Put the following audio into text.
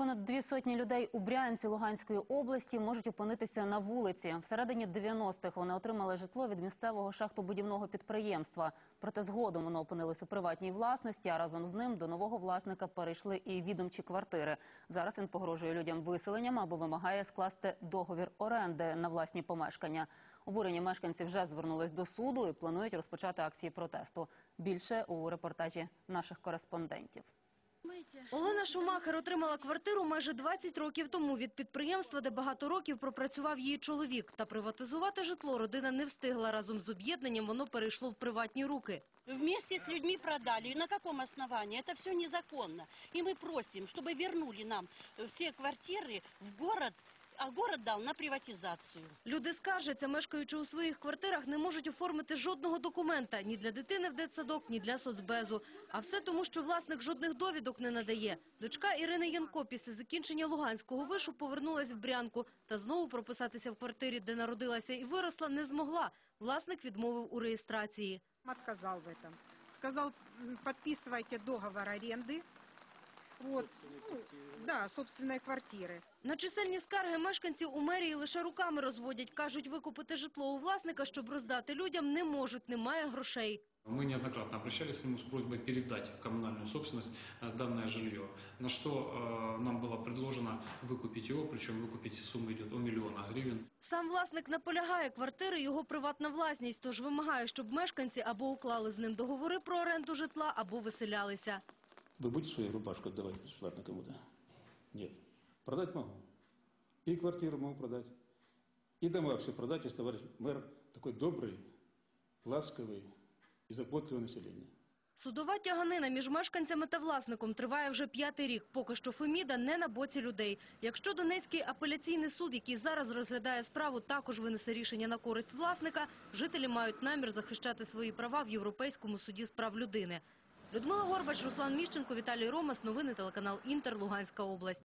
Понад дві сотні людей у Брянці Луганської області можуть опинитися на вулиці. Всередині 90-х вони отримали житло від місцевого шахтобудівного підприємства. Проте згодом воно опинилось у приватній власності, а разом з ним до нового власника перейшли і відомчі квартири. Зараз він погрожує людям виселенням або вимагає скласти договір оренди на власні помешкання. Обурені мешканці вже звернулись до суду і планують розпочати акції протесту. Більше у репортажі наших кореспондентів. Олена Шумахер отримала квартиру майже 20 років тому від підприємства, де багато років пропрацював її чоловік. Та приватизувати житло родина не встигла. Разом з об'єднанням воно перейшло в приватні руки. Вместе с людьми продали. И на каком основании? Это все незаконно. И мы просим, чтобы вернули нам все квартиры в город, а город дал на приватизацию. Люди скаржаться, мешкаючи у своїх квартирах, не можуть оформити жодного документа ні для дитини в дитсадок, ні для соцбезу. А все тому, що власник жодних довідок не надає. Дочка Ірини Янко після закінчення Луганського вишу повернулась в Брянку та знову прописатися в квартирі, де народилася і виросла, не змогла. Власник відмовив у реєстрації. отказал в этом. Сказал, м, подписывайте договор аренды. Вот, ну, да, собственной квартиры. На чисельні скарги мешканців у мерії лише руками розводять. Кажуть, викупити житло у власника, щоб роздати людям, не можуть, немає грошей. Мы неоднократно обращались к нему с просьбой передать в коммунальную собственность э, данное жилье, на что э, нам было предложено выкупить его, причем выкупить сумма идет о миллиона гривен. Сам власник наполягає, квартири – його приватна власність, тож вимагає, щоб мешканці або уклали з ним договори про оренду житла, або виселялися. Вы будете свою рубашку отдавать бесплатно кому-то? Нет. Продать могу. И квартиру могу продать. И дома все продать, если товарищ мэр такой добрый, ласковый и заботливый население. Судова тяганина між мешканцями та власником триває вже п'ятий рік. Поки що Феміда не на боці людей. Якщо Донецький апеляційний суд, який зараз розглядає справу, також винесе рішення на користь власника, жителі мають намір захищати свої права в Європейському суді з прав людини. Людмила Горбач, Руслан Міщенко, Віталій Ромас. Новини телеканал Інтер. Луганська область.